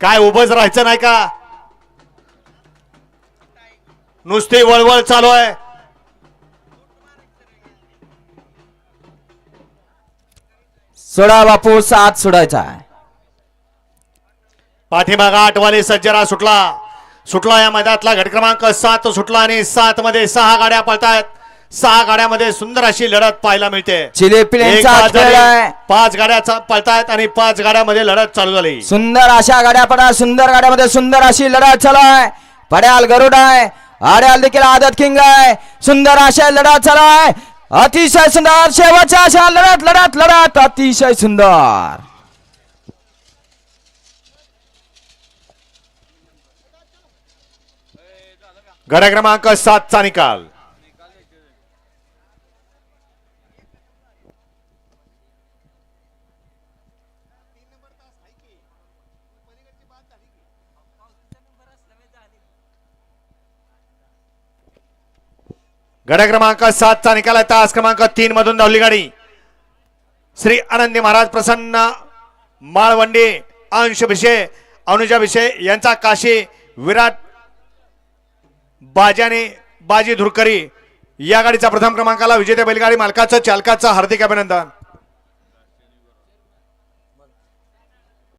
काय उभंच राहायचं नाही का? नुसती वळवळ चालू आहे. सोडा बापू सात सोडायचा आहे. पाठीमागा आठवाले सज्जरा सुटला. सुटला या मैदानातला घट क्रमांक सात सुटला आणि सात मध्ये सहा गाड्या पळतायत. सहा गाड्यामध्ये सुंदर अशी लढत पाहायला मिळते. पाच गाड्या पळतायत आणि पाच गाड्यामध्ये लढत चालू झाली. सुंदर अशा गाड्या पडा सुंदर गाड्यामध्ये सुंदर अशी लढत चालू आहे. पड्याल गरुड आहे आड्याल देखील आदत किंग आहे. सुंदर अशा लढत चालू आहे. अतिशय सुंदर शेवटच्या अशा लढत लढत लढत अतिशय सुंदर. गाड्या क्रमांक सातचा निकाल. गड्या क्रमांक सातचा निकाल आहे. तास क्रमांक तीन मधून धावली गाडी. श्री आनंदी महाराज प्रसन्न माळवंडी अंश भिषे अनुजा भिषे यांचा काशी विराट बाजाने बाजी धुरकरी. या गाडीचा प्रथम क्रमांकाला विजेत्या बैलगाडी मालकाचं चालकाचं हार्दिक अभिनंदन.